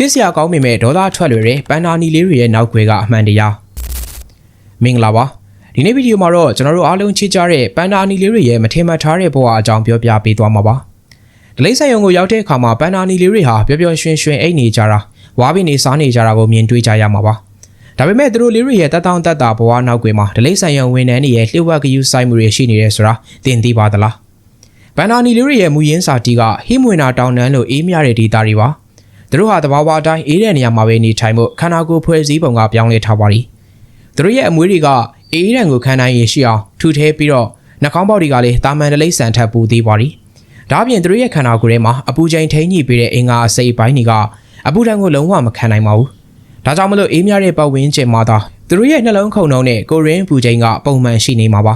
ချစ်စရာကောင်းပေမဲ့ဒေါသထွက်လွယ်တဲ့ပန်နာနီလေးတွေရဲ့နောက်ွယ်ကအမှန်တရားမင်္ဂလာပါဒီနေ့ဗီဒီယိုမှာတော့ကျွန်တော်တို့အားလုံးချစ်ကြတဲ့ပန်နာနီလေးတွေရဲ့မထင်မှတ်ထားတဲ့ဘဝအကြောင်းပြောပြပေးသွားမှာပါဒလိမ့်ဆိုင်ရုံကိုရောက်တဲ့အခါမှာပန်နာနီလေးတွေဟာပျော်ပျော်ရွှင်ရွှင်အိတ်နေကြတာဝါးပင်နေစားနေကြတာကိုမြင်တွေ့ကြရမှာပါဒါပေမဲ့သူတို့လေးတွေရဲ့တက်တောင့်တက်တာဘဝနောက်ွယ်မှာဒလိမ့်ဆိုင်ရုံဝန်ထမ်းတွေရဲ့လျှို့ဝှက်ကယူဆိုင်မှုတွေရှိနေတယ်ဆိုတာသင်သိပါသလားပန်နာနီလေးတွေရဲ့မူရင်းစာတီကဟိမွေနာတောင်တန်းလို့အေးမြတဲ့ဒေတာတွေပါ သူတို့ဟာတဘာဝအတိုင်းအေးတဲ့နေရာမှာပဲနေထိုင်မှုခန္ဓာကိုယ်ဖွဲ့စည်းပုံကပြောင်းလဲထားပါသည်သူတို့ရဲ့အမွေးတွေကအေးရန်ကိုခံနိုင်ရရှိအောင်ထူထဲပြီးတော့နှာခေါင်းပေါက်တွေကလည်းတာမန်တလိမ့်ဆန်ထပ်ပူသေးပါသည်ဒါ့အပြင်သူတို့ရဲ့ခန္ဓာကိုယ်ထဲမှာအပူချိန်ထိန်းညှိပေးတဲ့အင်္ဂါအစိပ်ပိုင်းတွေကအပူဒဏ်ကိုလုံးဝမခံနိုင်ပါဘူးဒါကြောင့်မလို့အေးမြတဲ့ပတ်ဝန်းကျင်မှာသာသူတို့ရဲ့နှလုံးခုန်နှုံးနဲ့ကိုရင်းပူချိန်ကပုံမှန်ရှိနေမှာပါ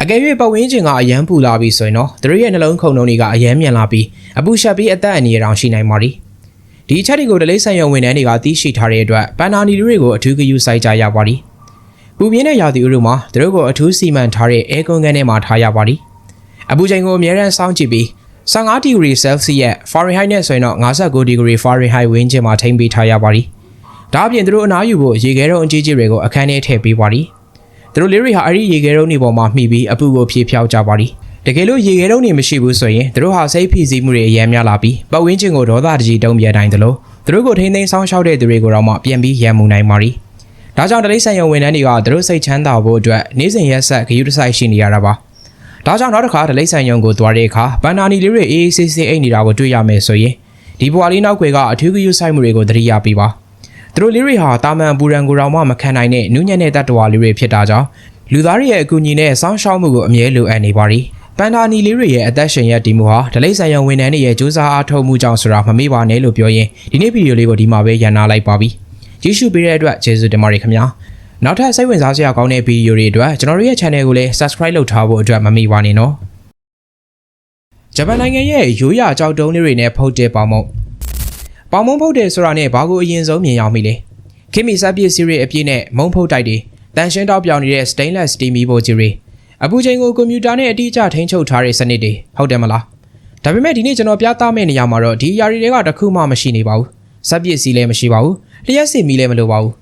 အကယ်၍ပတ်ဝန်းကျင်ကအယမ်းပူလာပြီဆိုရင်တော့သူတို့ရဲ့နှလုံးခုန်နှုံးတွေကအယမ်းမြန်လာပြီးအပူရှက်ပြီးအသက်အန္တရာယ်တောင်ရှိနိုင်ပါသည် ဒီအချက်တွေကိုဒလိဆိုင်ရုံဝန်ထမ်းတွေကသိရှိထားတဲ့အတွက်ပန်နာနီတွေကိုအထူးဂရုစိုက်ကြရပါသည်။ပူပြင်းတဲ့ရာသီဥတုမှာသူတို့ကိုအထူးစီမံထားတဲ့အဲကွန်ကန်ထဲမှာထားရပါသည်။အပူချိန်ကိုအမြဲတမ်းစောင့်ကြည့်ပြီး15ဒီဂရီဆဲလ်စီယပ် Fahrenheit နဲ့ဆိုရင်တော့59ဒီဂရီ Fahrenheit ဝန်းကျင်မှာထိန်းပေးထားရပါသည်။ဒါအပြင်သူတို့အနားယူဖို့ရေခဲတုံးအကြီးကြီးတွေကိုအခန်းထဲထည့်ပေးပါသည်။သူတို့လေးတွေဟာအဲ့ဒီရေခဲတုံးတွေပေါ်မှာမှီပြီးအပူကိုဖြေဖြောက်ကြပါသည်။ တကယ်လို့ရေခဲတုံးတွေမရှိဘူးဆိုရင်သူတို့ဟာစိတ်ဖိစီးမှုတွေအများများလာပြီးပတ်ဝန်းကျင်ကိုဒေါသတကြီးတုံးပြတိုင်းသလိုသူတို့ကိုထိန်းသိမ်းဆောင်ရှောက်တဲ့သူတွေကိုတော့မှပြန်ပြီးရန်မှုနိုင်ပါရီ။ဒါကြောင့်တလိဆိုင်ရုံဝန်ထမ်းတွေကသူတို့စိတ်ချမ်းသာဖို့အတွက်နေ့စဉ်ရက်ဆက်ဂရုတစိုက်ရှိနေရတာပါ။ဒါကြောင့်နောက်တစ်ခါတလိဆိုင်ရုံကိုသွားတဲ့အခါဘန်နာနီလေးတွေအေးအေးဆေးဆေးအိတ်နေတာကိုတွေ့ရမယ်ဆိုရင်ဒီဘွာလေးနောက်ွယ်ကအထူးဂရုစိုက်မှုတွေကိုသတိရပြီးပါ။သူတို့လေးတွေဟာတာမန်ပူရန်ကိုတောင်မှမခံနိုင်တဲ့နုညံ့တဲ့တတ္တဝါလေးတွေဖြစ်တာကြောင့်လူသားတွေရဲ့အကူအညီနဲ့စောင့်ရှောက်မှုကိုအမြဲလိုအပ်နေပါရီ။ ပန်ဒါနီလေးတွေရဲ့အသက်ရှင်ရတည်မှုဟာဒလိဆိုင်ရန်ဝန်ထမ်းတွေရဲ့စူးစမ်းအားထုတ်မှုကြောင့်ဆိုတာမမေ့ပါနဲ့လို့ပြောရင်ဒီနေ့ဗီဒီယိုလေးကိုဒီမှာပဲရန်နာလိုက်ပါပြီ။ကြည့်ရှုပေးတဲ့အတွက်ကျေးဇူးတင်ပါတယ်ခင်ဗျာ။နောက်ထပ်စိတ်ဝင်စားစရာကောင်းတဲ့ဗီဒီယိုတွေအတွက်ကျွန်တော်တို့ရဲ့ channel ကိုလည်း subscribe လုပ်ထားဖို့အတွက်မမေ့ပါနဲ့နော်။ဂျပန်နိုင်ငံရဲ့ရိုးရာကြောက်တုံးလေးတွေနဲ့ဖုတ်တဲ့ပေါင်မုံပေါင်မုံဖုတ်တယ်ဆိုတာနဲ့ဘာကိုအရင်ဆုံးမြင်ရောက်မိလဲ။ခင်မီစပ်ပစ္စည်းတွေအပြည့်နဲ့မုံဖုတ်တိုက်တွေတန်ရှင်းတောက်ပြောင်နေတဲ့ stainless steel မီးဖိုချီတွေ အပူချိန်ကိုကွန်ပျူတာနဲ့အတိအကျထိန်းချုပ်ထားတဲ့စနစ်တွေဟုတ်တယ်မလားဒါပေမဲ့ဒီနေ့ကျွန်တော်ပြသမယ့်နေရာမှာတော့ဒီအရာတွေကတစ်ခုမှမရှိနေပါဘူးစက်ပစ္စည်းလည်းမရှိပါဘူးလျှက်စစ်မီလည်းမလိုပါဘူး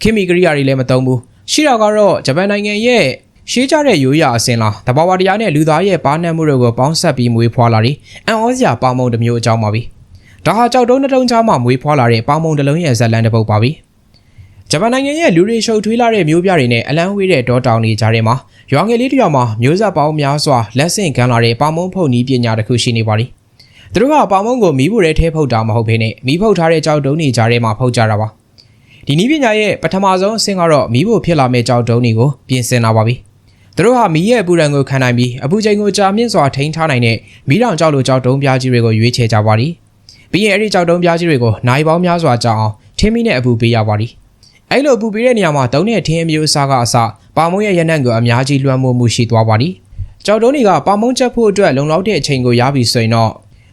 ခင်မီကရိယာတွေလည်းမသုံးဘူးရှိတာကတော့ဂျပန်နိုင်ငံရဲ့ရှေးကြတဲ့ရိုးရာအစဉ်လားတဘာဝတရားနဲ့လူသားရဲ့ပါနှံမှုတွေကိုပေါင်းဆက်ပြီးမွေးဖွားလာတယ်အံ့ဩစရာပေါင်းမုံတစ်မျိုးအကြောင်းပါပဲဒါဟာကြောက်တုံးတစ်တုံးချားမှမွေးဖွားလာတဲ့ပေါင်းမုံတစ်လုံးရဲ့ဇက်လန်တစ်ပုတ်ပါပဲ ဂျပန်နိုင်ငံရဲ့လူတွေရှုပ်ထွေးလာတဲ့မျိုးပြတွေနဲ့အလန်းဝေးတဲ့ဒေါတောင်တွေကြားထဲမှာရွာငယ်လေးတစ်ရွာမှာမျိုးဆက်ပေါင်းများစွာလက်ဆင့်ကမ်းလာတဲ့ပေါမုံဖုန်နီးပညာတစ်ခုရှိနေပါသည်။သူတို့ကပေါမုံကိုမီးဖို့ရဲထဲဖုတ်တာမဟုတ်ဘဲနဲ့မီးဖုတ်ထားတဲ့ကြောက်တုံးတွေကြားထဲမှာဖုတ်ကြတာပါ။ဒီနီးပညာရဲ့ပထမဆုံးအဆင့်ကတော့မီးဖို့ဖြစ်လာမဲ့ကြောက်တုံးတွေကိုပြင်ဆင်လာပါပြီ။သူတို့ဟာမီးရဲ့အပူဒဏ်ကိုခံနိုင်ပြီးအပူချိန်ကိုကြာမြင့်စွာထိန်းထားနိုင်တဲ့မီးတောင်ကြောက်လိုကြောက်တုံးပြားကြီးတွေကိုရွေးချယ်ကြပါသည်။ပြီးရင်အဲ့ဒီကြောက်တုံးပြားကြီးတွေကိုနိုင်ပေါင်းများစွာကြာအောင်ထင်းမီနဲ့အပူပေးရပါသည်။ အဲ့လိုအပူပေးတဲ့နေရာမှာတုံးတဲ့ထင်းအမျိုးအစားကအစပါမုံရဲ့ရနံ့ကိုအများကြီးလွှမ်းမိုးမှုရှိသွားပါသည်။ကြောက်တုံးတွေကပါမုံချက်ဖို့အတွက်လုံလောက်တဲ့အချိန်ကိုရပြီဆိုရင်တော့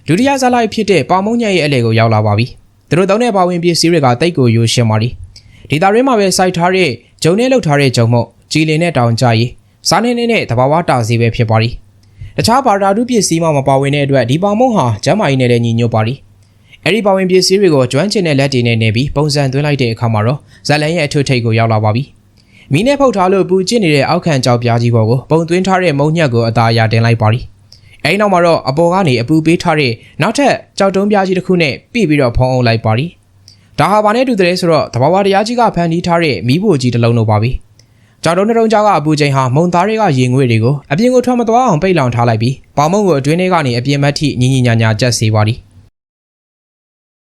ဒုတိယဇာလိုက်ဖြစ်တဲ့ပါမုံညက်ရဲ့အလဲကိုရောက်လာပါပြီ။သူတို့တောင်းတဲ့ပါဝင်ပစ္စည်းတွေကတိတ်ကိုယိုရှင်းပါသည်။ဒေတာရင်းမှာပဲစိုက်ထားတဲ့ဂျုံနဲ့လှုပ်ထားတဲ့ဂျုံမုတ်ကြည်လင်နဲ့တောင်ကြရည်စားနေနဲ့တဘာဝတာစီပဲဖြစ်ပါသည်။တခြားဘာတာတုပစ္စည်းမှမပါဝင်တဲ့အတွက်ဒီပါမုံဟာကျမ်းမာရေးနဲ့လည်းညီညွတ်ပါသည်။ အဲ့ဒီပါဝင်ပစ္စည်းတွေကိုကျွမ်းကျင်တဲ့လက်တွေနဲ့နေပြီးပုံစံသွင်းလိုက်တဲ့အခါမှာတော့ဇလန်ရဲ့အထွတ်ထိပ်ကိုရောက်လာပါပြီ။မီးနဲ့ဖုတ်ထားလို့ပူကျစ်နေတဲ့အောက်ခံကြောက်ပြားကြီးပေါ်ကိုပုံသွင်းထားတဲ့မုံညက်ကိုအသာအရာတင်လိုက်ပါသည်အဲဒီနောက်မှာတော့အပေါ်ကနေအပူပေးထားတဲ့နောက်ထပ်ကြောက်တုံးပြားကြီးတစ်ခုနဲ့ပြပြီးတော့ဖုံးအောင်လိုက်ပါသည်ဒါဟာဘာနဲ့တူတယ်ဆိုတော့တဘာဝတရားကြီးကဖန်တီးထားတဲ့မီးဖိုကြီးတစ်လုံးလို့ပါပြီကြောက်တုံးတစ်လုံးကြားကအပူချိန်ဟာမုံသားတွေကရေငွေ့တွေကိုအပြင်ကိုထွက်မသွားအောင်ပိတ်လောင်ထားလိုက်ပြီးပေါမုံကိုအတွင်းထဲကနေအပြင်မက်ထိညီညီညာညာကျက်စေပါသည်